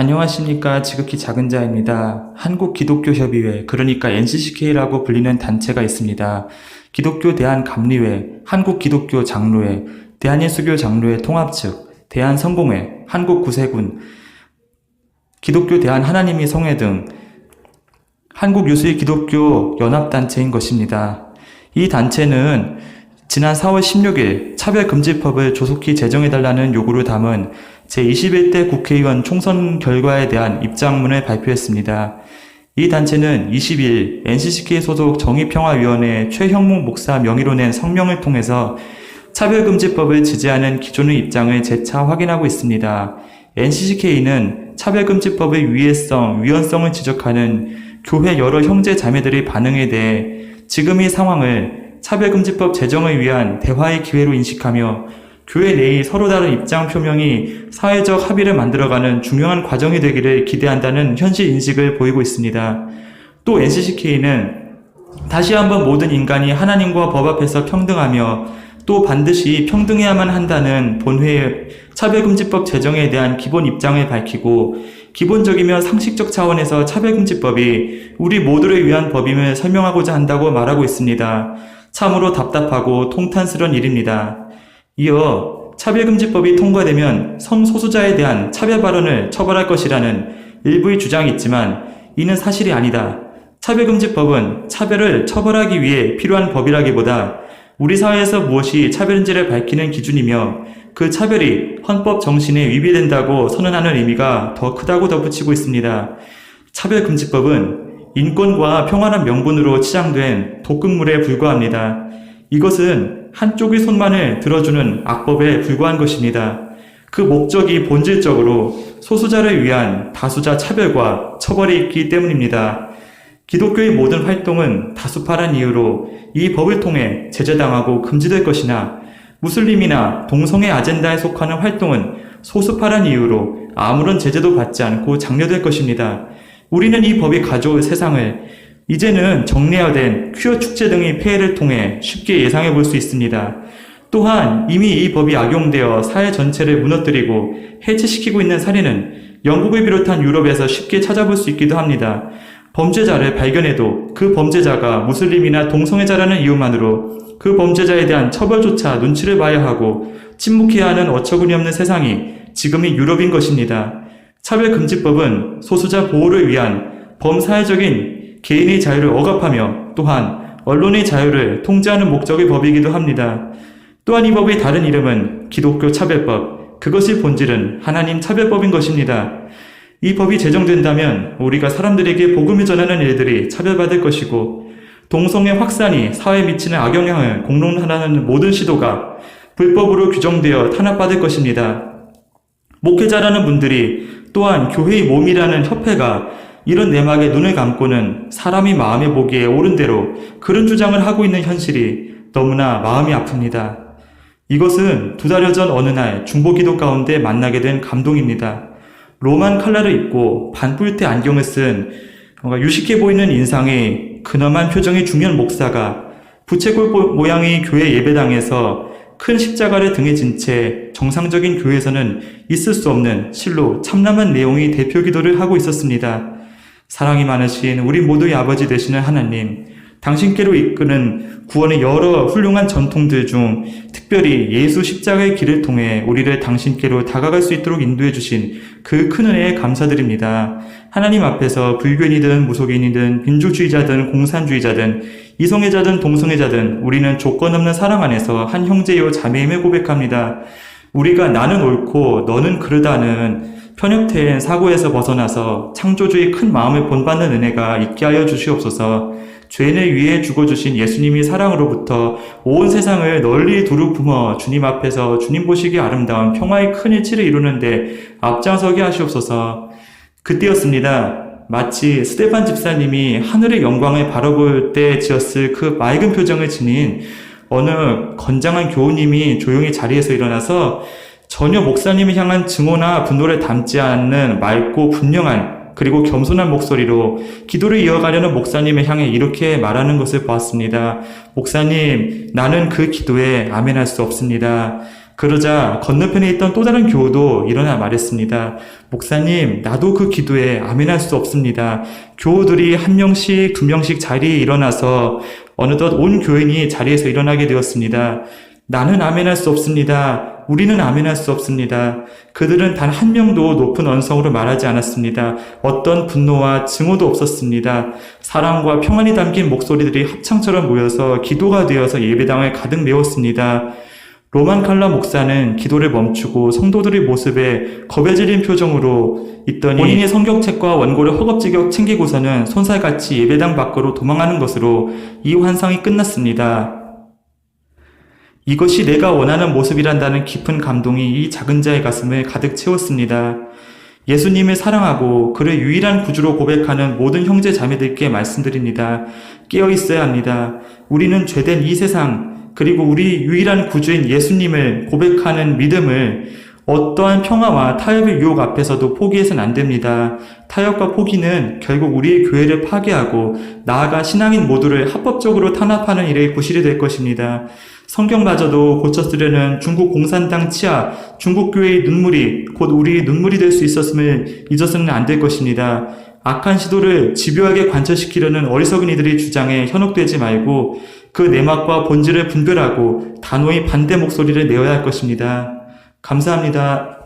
안녕하십니까. 지극히 작은 자입니다. 한국 기독교 협의회, 그러니까 NCCK라고 불리는 단체가 있습니다. 기독교 대한 감리회, 한국 기독교 장로회, 대한예수교 장로회 통합 측, 대한 성공회, 한국 구세군, 기독교 대한 하나님이 성회 등 한국 유수의 기독교 연합단체인 것입니다. 이 단체는 지난 4월 16일 차별금지법을 조속히 제정해달라는 요구를 담은 제21대 국회의원 총선 결과에 대한 입장문을 발표했습니다. 이 단체는 20일 NCCK 소속 정의평화위원회 최형목 목사 명의로 낸 성명을 통해서 차별금지법을 지지하는 기존의 입장을 재차 확인하고 있습니다. NCCK는 차별금지법의 유예성, 위헌성을 지적하는 교회 여러 형제 자매들의 반응에 대해 지금 이 상황을 차별금지법 제정을 위한 대화의 기회로 인식하며 교회 내의 서로 다른 입장 표명이 사회적 합의를 만들어가는 중요한 과정이 되기를 기대한다는 현실 인식을 보이고 있습니다. 또 NCCK는 다시 한번 모든 인간이 하나님과 법 앞에서 평등하며 또 반드시 평등해야만 한다는 본회의 차별금지법 제정에 대한 기본 입장을 밝히고 기본적이며 상식적 차원에서 차별금지법이 우리 모두를 위한 법임을 설명하고자 한다고 말하고 있습니다. 참으로 답답하고 통탄스러운 일입니다. 이어 차별금지법이 통과되면 성소수자에 대한 차별 발언을 처벌할 것이라는 일부의 주장이 있지만 이는 사실이 아니다. 차별금지법은 차별을 처벌하기 위해 필요한 법이라기보다 우리 사회에서 무엇이 차별인지를 밝히는 기준이며 그 차별이 헌법 정신에 위배된다고 선언하는 의미가 더 크다고 덧붙이고 있습니다. 차별금지법은 인권과 평화란 명분으로 치장된 독극물에 불과합니다. 이것은 한쪽의 손만을 들어주는 악법에 불과한 것입니다. 그 목적이 본질적으로 소수자를 위한 다수자 차별과 처벌이 있기 때문입니다. 기독교의 모든 활동은 다수파란 이유로 이 법을 통해 제재당하고 금지될 것이나 무슬림이나 동성애 아젠다에 속하는 활동은 소수파란 이유로 아무런 제재도 받지 않고 장려될 것입니다. 우리는 이 법이 가져올 세상을 이제는 정례화된 퀴어 축제 등의 폐해를 통해 쉽게 예상해 볼 수 있습니다. 또한 이미 이 법이 악용되어 사회 전체를 무너뜨리고 해체시키고 있는 사례는 영국을 비롯한 유럽에서 쉽게 찾아볼 수 있기도 합니다. 범죄자를 발견해도 그 범죄자가 무슬림이나 동성애자라는 이유만으로 그 범죄자에 대한 처벌조차 눈치를 봐야 하고 침묵해야 하는 어처구니 없는 세상이 지금의 유럽인 것입니다. 차별금지법은 소수자 보호를 위한 범사회적인 개인의 자유를 억압하며 또한 언론의 자유를 통제하는 목적의 법이기도 합니다. 또한 이 법의 다른 이름은 기독교 차별법, 그것의 본질은 하나님 차별법인 것입니다. 이 법이 제정된다면 우리가 사람들에게 복음을 전하는 일들이 차별받을 것이고 동성애 확산이 사회에 미치는 악영향을 공론하라는 모든 시도가 불법으로 규정되어 탄압받을 것입니다. 목회자라는 분들이 또한 교회의 몸이라는 협회가 이런 내막에 눈을 감고는 사람이 마음에 보기에 옳은 대로 그런 주장을 하고 있는 현실이 너무나 마음이 아픕니다. 이것은 두 달여 전 어느 날 중보기도 가운데 만나게 된 감동입니다. 로만 칼라를 입고 반뿔테 안경을 쓴 뭔가 유식해 보이는 인상의 근엄한 표정의 중년 목사가 부채꼴 모양의 교회 예배당에서 큰 십자가를 등에 진 채 정상적인 교회에서는 있을 수 없는 실로 참남한 내용의 대표 기도를 하고 있었습니다. 사랑이 많으신 우리 모두의 아버지 되시는 하나님, 당신께로 이끄는 구원의 여러 훌륭한 전통들 중 특별히 예수 십자가의 길을 통해 우리를 당신께로 다가갈 수 있도록 인도해 주신 그 큰 은혜에 감사드립니다. 하나님 앞에서 불교인이든 무속인이든 민주주의자든 공산주의자든 이성애자든 동성애자든 우리는 조건 없는 사랑 안에서 한 형제요 자매임을 고백합니다. 우리가 나는 옳고 너는 그르다는 편협된 사고에서 벗어나서 창조주의 큰 마음을 본받는 은혜가 있게 하여 주시옵소서. 죄인을 위해 죽어주신 예수님이 사랑으로부터 온 세상을 널리 두루 품어 주님 앞에서 주님 보시기 아름다운 평화의 큰 일치를 이루는데 앞장서게 하시옵소서. 그때였습니다. 마치 스테판 집사님이 하늘의 영광을 바라볼 때 지었을 그 맑은 표정을 지닌 어느 건장한 교우님이 조용히 자리에서 일어나서 전혀 목사님을 향한 증오나 분노를 담지 않는 맑고 분명한 그리고 겸손한 목소리로 기도를 이어가려는 목사님을 향해 이렇게 말하는 것을 보았습니다. 목사님, 나는 그 기도에 아멘할 수 없습니다. 그러자 건너편에 있던 또 다른 교우도 일어나 말했습니다. 목사님, 나도 그 기도에 아멘할 수 없습니다. 교우들이 한 명씩, 두 명씩 자리에 일어나서 어느덧 온 교인이 자리에서 일어나게 되었습니다. 나는 아멘할 수 없습니다. 우리는 아멘할 수 없습니다. 그들은 단 한 명도 높은 언성으로 말하지 않았습니다. 어떤 분노와 증오도 없었습니다. 사랑과 평안이 담긴 목소리들이 합창처럼 모여서 기도가 되어서 예배당을 가득 메웠습니다. 로만 칼라 목사는 기도를 멈추고 성도들의 모습에 겁에 질린 표정으로 있더니 본인의 성경책과 원고를 허겁지겁 챙기고서는 손살같이 예배당 밖으로 도망하는 것으로 이 환상이 끝났습니다. 이것이 내가 원하는 모습이란다는 깊은 감동이 이 작은 자의 가슴을 가득 채웠습니다. 예수님을 사랑하고 그를 유일한 구주로 고백하는 모든 형제 자매들께 말씀드립니다. 깨어 있어야 합니다. 우리는 죄된 이 세상, 그리고 우리 유일한 구주인 예수님을 고백하는 믿음을 어떠한 평화와 타협의 유혹 앞에서도 포기해서는 안 됩니다. 타협과 포기는 결국 우리의 교회를 파괴하고 나아가 신앙인 모두를 합법적으로 탄압하는 일에 구실이 될 것입니다. 성경마저도 고쳐쓰려는 중국 공산당 치하, 중국 교회의 눈물이 곧 우리의 눈물이 될 수 있었음을 잊어서는 안 될 것입니다. 악한 시도를 집요하게 관철시키려는 어리석은 이들의 주장에 현혹되지 말고 그 내막과 본질을 분별하고 단호히 반대 목소리를 내어야 할 것입니다. 감사합니다.